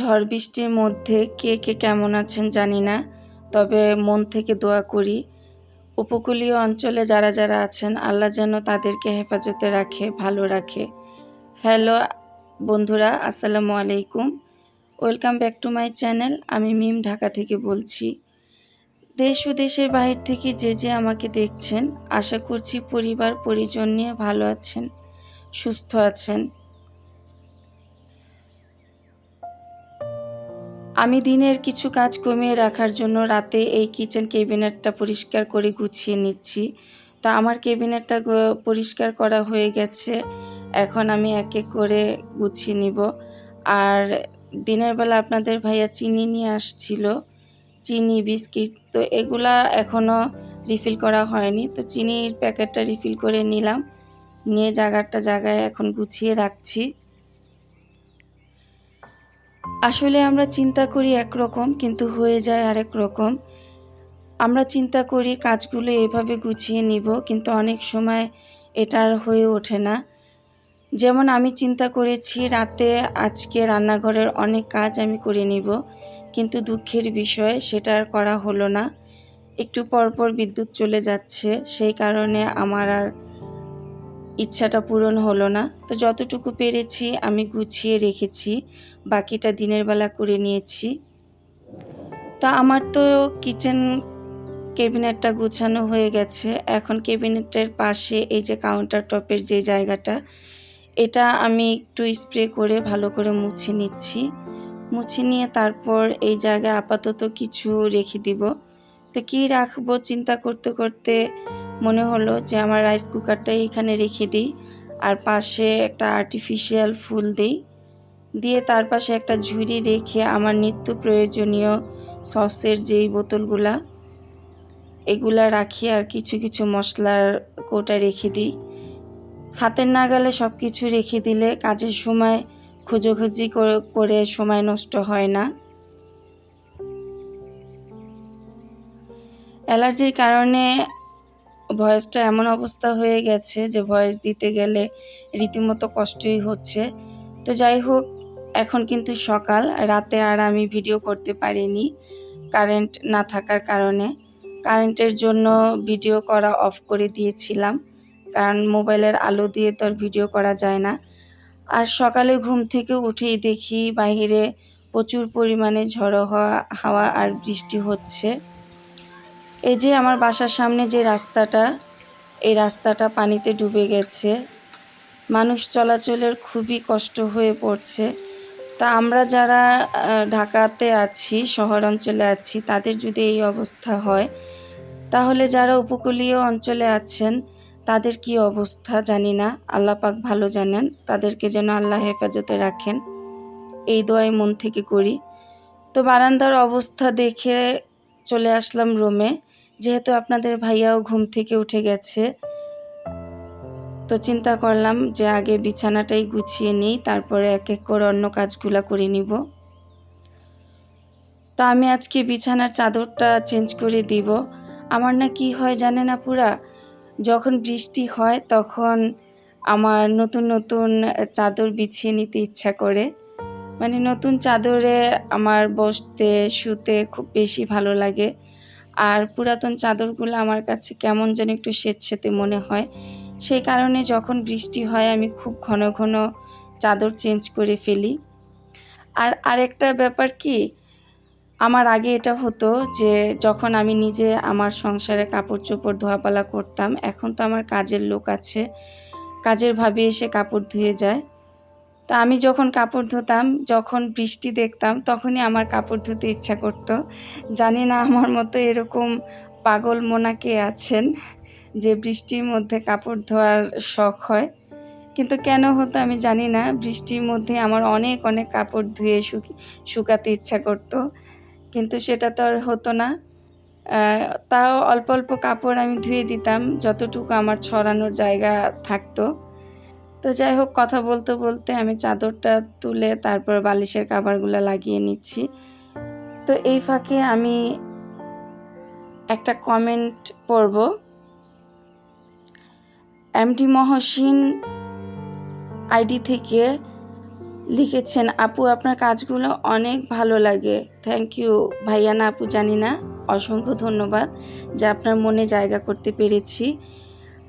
ঝড় বৃষ্টির মধ্যে কে কে কেমন আছেন জানি না, তবে মন থেকে দোয়া করি, উপকূলীয় অঞ্চলে যারা যারা আছেন, আল্লাহ যেন তাদেরকে হেফাজতে রাখে, ভালো রাখে। হ্যালো বন্ধুরা, আসসালামু আলাইকুম। Welcome back to my channel, আমি মিম ঢাকা থেকে বলছি। দেশ ও দেশের বাহির থেকে যে যে আমাকে দেখছেন, আশা করছি পরিবার পরিজন নিয়ে ভালো আছেন, সুস্থ আছেন। আমি দিনের কিছু কাজ কমিয়ে রাখার জন্য রাতে এই কিচেন কেবিনেটটা পরিষ্কার করে গুছিয়ে নিচ্ছি। তো আমার কেবিনেটটা পরিষ্কার করা হয়ে গেছে। এখন আমি এক এক করে গুছিয়ে নিব। আর দিনের বেলা আপনাদের ভাইয়া চিনি নিয়ে আসছিল। চিনি, বিস্কিট, তো এগুলা এখনও রিফিল করা হয়নি। তো চিনির প্যাকেটটা রিফিল করে নিলাম। নিয়ে জায়গাটা জায়গায় এখন গুছিয়ে রাখছি। আসলে আমরা চিন্তা করি একরকম, কিন্তু হয়ে যায় আরেক রকম। আমরা চিন্তা করি কাজগুলো এভাবে গুছিয়ে নিব, কিন্তু অনেক সময় এটা আর হয়ে ওঠে না। যেমন আমি চিন্তা করেছি, রাতে আজকে রান্নাঘরের অনেক কাজ আমি করে নিব, কিন্তু দুঃখের বিষয় সেটা আর করা হলো না। একটু পরপর বিদ্যুৎ চলে যাচ্ছে, সেই কারণে আমার আর ইচ্ছাটা পূরণ হলো না। তো যতটুকু পেরেছি, আমি গুছিয়ে রেখেছি। বাকিটা দিনের বেলা করে নিয়েছি। তা আমার তো কিচেন কেবিনেটটা গুছানো হয়ে গেছে। এখন কেবিনেটের পাশে এই যে কাউন্টার টপের যে জায়গাটা, এটা আমি একটু স্প্রে করে ভালো করে মুছে নিচ্ছি। মুছে নিয়ে তারপর এই জায়গায় আপাতত কিছু রেখে দিব। তো কী রাখব চিন্তা করতে করতে মনে হলো যে আমার রাইস কুকারটাই এখানে রেখে দিই আর পাশে একটা আর্টিফিশিয়াল ফুল দিই। দিয়ে তার পাশে একটা ঝুড়ি রেখে আমার নিত্য প্রয়োজনীয় সসের যেই বোতলগুলা, এগুলা রাখি আর কিছু কিছু মশলার কোটা রেখে দিই। হাতের নাগালে সব কিছু রেখে দিলে কাজের সময় খোঁজোখুঁজি করে সময় নষ্ট হয় না। অ্যালার্জির কারণে ভয়েসটা এমন অবস্থা হয়ে গেছে যে ভয়েস দিতে গেলে রীতিমতো কষ্টই হচ্ছে। তো যাই হোক, এখন কিন্তু সকাল, রাতে আর আমি ভিডিও করতে পারিনি কারেন্ট না থাকার কারণে। কারেন্টের জন্য ভিডিও করা অফ করে দিয়েছিলাম, কারণ মোবাইলের আলো দিয়ে তো আর ভিডিও করা যায় না। আর সকালে ঘুম থেকে উঠেই দেখি বাহিরে প্রচুর পরিমাণে ঝড়ো হওয়া, হাওয়া আর বৃষ্টি হচ্ছে। এই যে আমার বাসার সামনে যে রাস্তাটা, এই রাস্তাটা পানিতে ডুবে গেছে। মানুষ চলাচলের খুবই কষ্ট হয়ে পড়ছে। তা আমরা যারা ঢাকাতে আছি শহর অঞ্চলে আছি, তাদের যদি এই অবস্থা হয়, তাহলে যারা উপকূলীয় অঞ্চলে আছেন, তাদের কি অবস্থা জানি না। আল্লাহ পাক ভালো জানেন, তাদেরকে যেন আল্লাহ হেফাজতে রাখেন। এই দোয়াই মন থেকে করি। তো বারান্দার অবস্থা দেখে চলে আসলাম রোমে। যেহেতু আপনাদের ভাইয়াও ঘুম থেকে উঠে গেছে, তো চিন্তা করলাম যে আগে বিছানাটাই গুছিয়ে নিই, তারপরে এক এক করে অন্য কাজগুলো করে নিব। তো আমি আজকে বিছানার চাদরটা চেঞ্জ করে দিব। আমার না কি হয় জানে না পুরা যখন বৃষ্টি হয় তখন আমার নতুন নতুন চাদর বিছিয়ে নিতে ইচ্ছা করে। মানে নতুন চাদরে আমার বসতে, শুতে খুব বেশি ভালো লাগে। আর পুরাতন চাদরগুলো আমার কাছে কেমন যেন একটু স্বেচ্ছেতে মনে হয়। সেই কারণে যখন বৃষ্টি হয়, আমি খুব ঘন ঘন চাদর চেঞ্জ করে ফেলি। আর আরেকটা ব্যাপার কি, আমার আগে এটা হতো যে যখন আমি নিজে আমার সংসারে কাপড় চোপড় ধোয়াপালা করতাম, এখন তো আমার কাজের লোক আছে, কাজের ভাবে এসে কাপড় ধুয়ে যায়। তা আমি যখন কাপড় ধুতাম, যখন বৃষ্টি দেখতাম, তখনই আমার কাপড় ধুতে ইচ্ছা করত। জানি না আমার মতো এরকম পাগল মোনা কে আছেন যে বৃষ্টির মধ্যে কাপড় ধোয়ার শখ হয়। কিন্তু কেন হতো আমি জানি না। বৃষ্টির মধ্যে আমার অনেক অনেক কাপড় ধুয়ে শুকি শুকাতে ইচ্ছা করতো। কিন্তু সেটা তো আর হতো না। তাও অল্প অল্প কাপড় আমি ধুয়ে দিতাম, যতটুকু আমার ছড়ানোর জায়গা থাকতো। তো যাই হোক, কথা বলতে বলতে আমি চাদরটা তুলে তারপর বালিশের কাবারগুলো লাগিয়ে নিচ্ছি। তো এই ফাঁকে আমি একটা কমেন্ট পড়ব। এমডি মহসিন আইডি থেকে লিখেছেন, আপু, আপনার কাজগুলো অনেক ভালো লাগে। থ্যাংক ইউ ভাইয়া না, আপু, জানি না। অসংখ্য ধন্যবাদ যে আপনার মনে জায়গা করতে পেরেছি।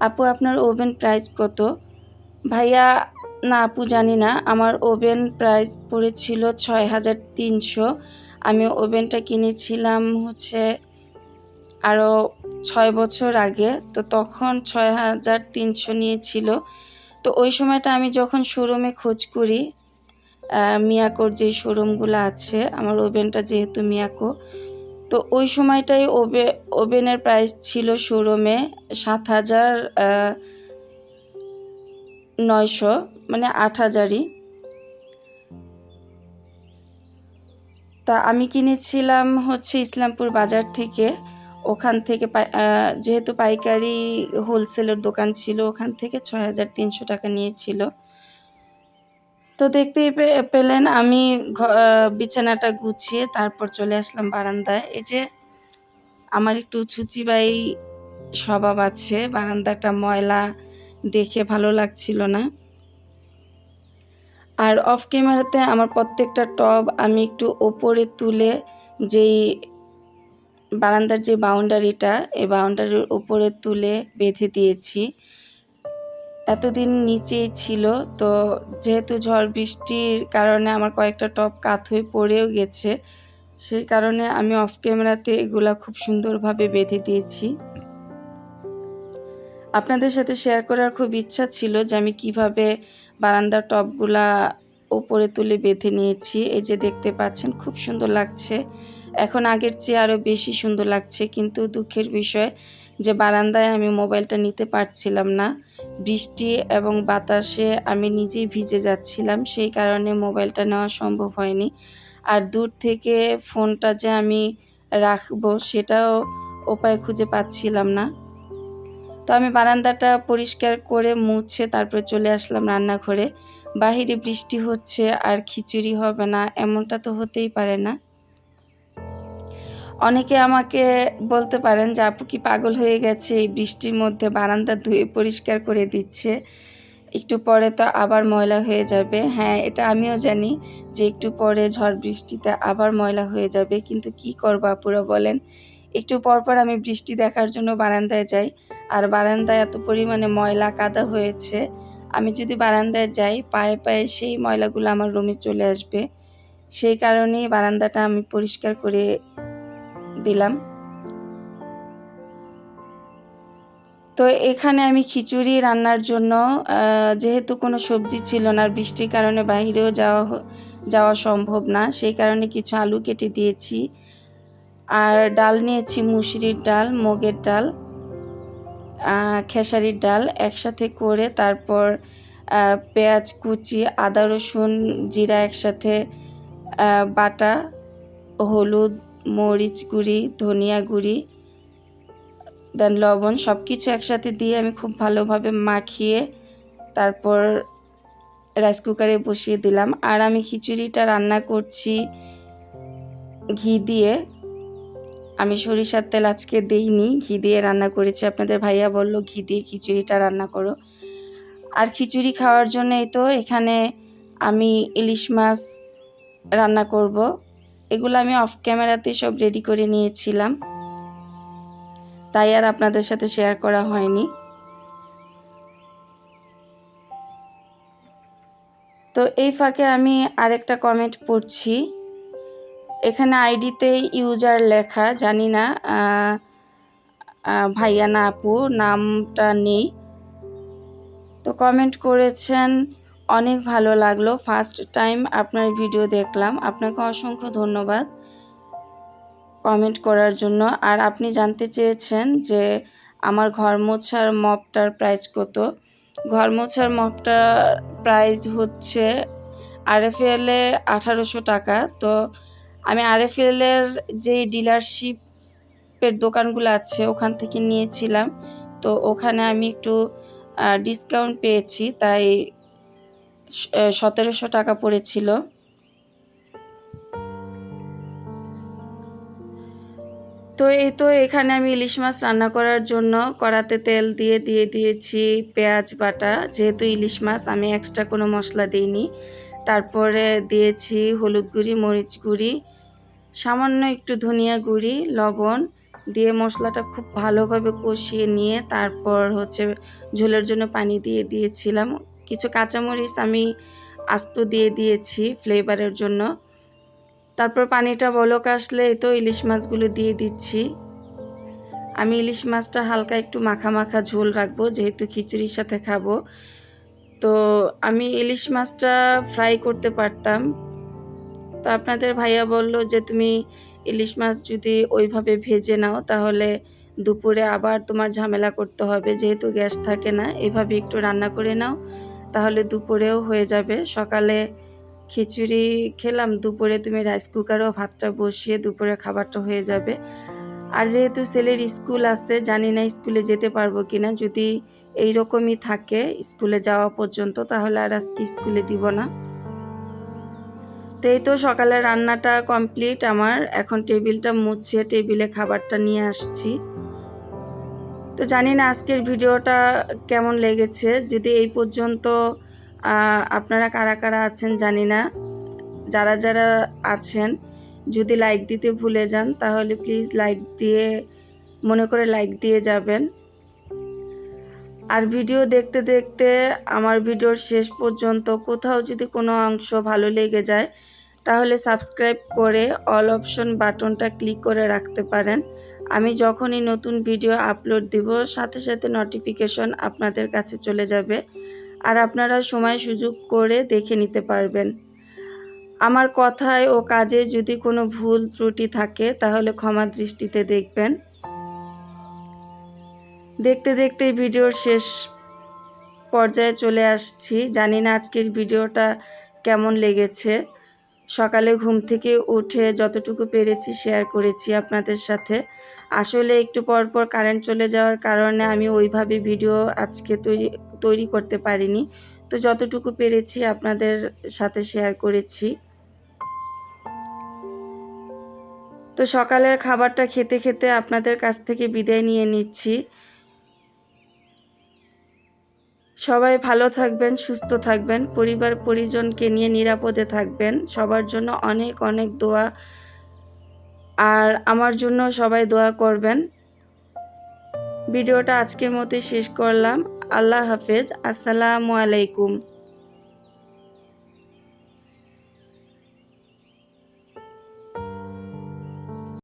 আপু, আপনার ওভেন প্রাইস কত? ভাইয়া, না আপু, জানি না। আমার ওভেন প্রাইস পড়েছিল ছয় হাজার তিনশো। আমি ওভেনটা কিনেছিলাম হচ্ছে আরও ছয় বছর আগে। তো তখন ছয় হাজার তিনশো নিয়েছিল। তো ওই সময়টা আমি যখন শোরুমে খোঁজ করি মিয়াকোর যে শোরুমগুলো আছে, আমার ওভেনটা যেহেতু মিয়াকো, তো ওই সময়টাই ওভে ওভেনের প্রাইস ছিল শোরুমে সাত হাজার নয়শো মানে আট হাজারই। তা আমি কিনেছিলাম হচ্ছে ইসলামপুর বাজার থেকে। ওখান থেকে যেহেতু পাইকারি হোলসেলের দোকান ছিল, ওখান থেকে ছয় হাজার তিনশো টাকা নিয়েছিল। তো দেখতেই পেলেন আমি বিছানাটা গুছিয়ে তারপর চলে আসলাম বারান্দায়। এই যে আমার একটু ছুচিবাই স্বভাব আছে, বারান্দাটা ময়লা দেখে ভালো লাগছিল না। আর অফ ক্যামেরাতে আমার প্রত্যেকটা টব আমি একটু ওপরে তুলে যেই বারান্দার যে বাউন্ডারিটা, এই বাউন্ডারির উপরে তুলে বেঁধে দিয়েছি। এতদিন নিচেই ছিল, তো যেহেতু ঝড় বৃষ্টির কারণে আমার কয়েকটা টপ কাত হয়ে পড়েও গেছে, সেই কারণে আমি অফ ক্যামেরাতে এগুলা খুব সুন্দরভাবে বেঁধে দিয়েছি। আপনাদের সাথে শেয়ার করার খুব ইচ্ছা ছিল যে আমি কীভাবে বারান্দার টপগুলা ওপরে তুলে বেঁধে নিয়েছি। এই যে দেখতে পাচ্ছেন, খুব সুন্দর লাগছে। এখন আগের চেয়ে আরও বেশি সুন্দর লাগছে, কিন্তু দুঃখের বিষয় যে বারান্দায় আমি মোবাইলটা নিতে পারছিলাম না। বৃষ্টি এবং বাতাসে আমি নিজেই ভিজে যাচ্ছিলাম, সেই কারণে মোবাইলটা নেওয়া সম্ভব হয়নি। আর দূর থেকে ফোনটা যে আমি রাখব, সেটাও উপায় খুঁজে পাচ্ছিলাম না। তো আমি বারান্দাটা পরিষ্কার করে মুছে তারপরে চলে আসলাম রান্নাঘরে। বাহিরে বৃষ্টি হচ্ছে, আর খিচুড়ি হবে না, এমনটা তো হতেই পারে না। অনেকে আমাকে বলতে পারেন যে, আপু কি পাগল হয়ে গেছে? এই বৃষ্টির মধ্যে বারান্দা ধুয়ে পরিষ্কার করে দিচ্ছে। একটু পরে তো আবার ময়লা হয়ে যাবে। হ্যাঁ এটা আমিও জানি যে, একটু পরে ঝড় বৃষ্টিতে আবার ময়লা হয়ে যাবে, কিন্তু কি করব আপুরা বলেন? একটু পরপর আমি বৃষ্টি দেখার জন্য বারান্দায় যাই। আর বারান্দায় এত পরিমাণে ময়লা কাদা হয়েছে। আমি যদি বারান্দায় যাই, পায়ে পায়ে সেই ময়লাগুলো আমার রুমে চলে আসবে। সেই কারণেই বারান্দাটা আমি পরিষ্কার করে দিলাম। তো এখানে আমি খিচুড়ি রান্নার জন্য যেহেতু কোনো সবজি ছিল না আর বৃষ্টির কারণে বাহিরেও যাওয়া যাওয়া সম্ভব না, সেই কারণে কিছু আলু কেটে দিয়েছি। আর ডাল নিয়েছি মুসুরির ডাল, মুগের ডাল খেসারির ডাল একসাথে করে তারপর পেঁয়াজ, কুচি, আদা, রসুন, জিরা একসাথে বাটা, হলুদ, মরিচ গুঁড়ি, ধনিয়া গুঁড়ি দেন লবণ সব কিছু একসাথে দিয়ে আমি খুব ভালোভাবে মাখিয়ে তারপর রাইস কুকারে বসিয়ে দিলাম। আর আমি খিচুড়িটা রান্না করছি ঘি দিয়ে। আমি সরিষার তেল আজকে দিইনি, ঘি দিয়ে রান্না করেছি। আপনাদের ভাইয়া বলল, ঘি দিয়ে খিচুড়িটা রান্না করো। আর খিচুড়ি খাওয়ার জন্য এই তো এখানে আমি ইলিশ মাছ রান্না করব। এগুলো আমি অফ ক্যামেরাতে সব রেডি করে নিয়েছিলাম। তাই আর আপনাদের সাথে শেয়ার করা হয়নি। তো এই ফাঁকে আমি আরেকটা কমেন্ট পড়ছি। এখানে আইডিতে ইউজার লেখা, জানি না ভাইয়া না আপু, নামটা নেই। তো কমেন্ট করেছেন, অনেক ভালো লাগল। ফার্স্ট টাইম আপনার ভিডিও দেখলাম। আপনাকে অসংখ্য ধন্যবাদ কমেন্ট করার জন্য। আর আপনি জানতে চেয়েছেন যে আমার ঘর মোছার মপটার প্রাইস কত? ঘর মোছার মপটার প্রাইস হচ্ছে আরএফএলে আঠারোশো টাকা। তো আমি আরএফএলের যে ডিলারশিপের দোকানগুলো আছে, ওখান থেকে নিয়েছিলাম। তো ওখানে আমি একটু ডিসকাউন্ট পেয়েছি, তাই সতেরোশো টাকা পড়েছিল। তো এই, তো এখানে আমি ইলিশ মাছ রান্না করার জন্য কড়াতে তেল দিয়ে দিয়ে দিয়েছি পেঁয়াজ বাটা। যেহেতু ইলিশ মাছ, আমি এক্সট্রা কোনো মশলা দিইনি। তারপরে দিয়েছি হলুদ গুঁড়ি, মরিচ গুঁড়ি সামান্য একটু ধনিয়া গুঁড়ি, লবণ দিয়ে মশলাটা খুব ভালোভাবে কষিয়ে নিয়ে তারপর হচ্ছে ঝোলের জন্য পানি দিয়ে দিয়েছিলাম। কিছু কাঁচামরিচ আমি আস্ত দিয়ে দিয়েছি ফ্লেভারের জন্য। তারপর পানিটা বলক আসলে তো ইলিশ মাছগুলো দিয়ে দিচ্ছি। আমি ইলিশ মাছটা হালকা একটু মাখা মাখা ঝোল রাখব, যেহেতু খিচুড়ির সাথে খাব। তো আমি ইলিশ মাছটা ফ্রাই করতে পারতাম। তো আপনাদের ভাইয়া বলল যে, তুমি ইলিশ মাছ যদি ওইভাবে ভেজে নাও, তাহলে দুপুরে আবার তোমার ঝামেলা করতে হবে। যেহেতু গ্যাস থাকে না, এভাবে একটু রান্না করে নাও, তাহলে দুপুরেও হয়ে যাবে। সকালে খিচুড়ি খেলাম, দুপুরে তুমি রাইস কুকারেও ভাতটা বসিয়ে দুপুরে খাবারটা হয়ে যাবে। আর যেহেতু ছেলের স্কুল আছে, জানি না স্কুলে যেতে পারব কিনা। যদি এই রকমই থাকে স্কুলে যাওয়া পর্যন্ত, তাহলে আর আজকে স্কুলে দিব না। এই তো সকালে রান্নাটা কমপ্লিট, আমার এখন টেবিলটা মুছে টেবিলে খাবারটা নিয়ে আসছি। তো জানি না আজকের ভিডিওটা কেমন লেগেছে, যদি এই পর্যন্ত আপনারা কারা কারা আছেন জানি না। যারা যারা আছেন, যদি লাইক দিতে ভুলে যান, তাহলে প্লিজ লাইক দিয়ে, মনে করে লাইক দিয়ে যাবেন। আর ভিডিও দেখতে দেখতে, আমার ভিডিওর শেষ পর্যন্ত কোথাও যদি কোনো অংশ ভালো লেগে যায় তাহলে সাবস্ক্রাইব করে অল অপশন বাটনটা ক্লিক করে রাখতে পারেন। আমি যখনই নতুন ভিডিও আপলোড দিব, সাথে সাথে নোটিফিকেশন আপনাদের কাছে চলে যাবে আর আপনারা সময় সুযোগ করে দেখে নিতে পারবেন। আমার কথায় ও কাজে যদি কোনো ভুল ত্রুটি থাকে, তাহলে ক্ষমা দৃষ্টিতে দেখবেন। দেখতে দেখতে ভিডিওর শেষ পর্যায়ে চলে আসছি। জানি না আজকের ভিডিওটা কেমন লেগেছে। সকালে ঘুম থেকে উঠে যতটুকু পেরেছি শেয়ার করেছি আপনাদের সাথে। আসলে একটু পর পর কারেন্ট চলে যাওয়ার কারণে আমি ওইভাবে ভিডিও আজকে তৈরি তৈরি করতে পারিনি। তো যতটুকু পেরেছি আপনাদের সাথে শেয়ার করেছি। তো সকালের খাবারটা খেতে খেতে আপনাদের কাছ থেকে বিদায় নিয়ে নিচ্ছি। সবাই ভালো থাকবেন, সুস্থ থাকবেন, পরিবার পরিজনকে নিয়ে নিরাপদে থাকবেন। সবার জন্য অনেক অনেক দোয়া। আর আমার জন্য সবাই দোয়া করবেন। ভিডিওটা আজকের মতোই শেষ করলাম। আল্লাহ হাফেজ। আসসালামু আলাইকুম।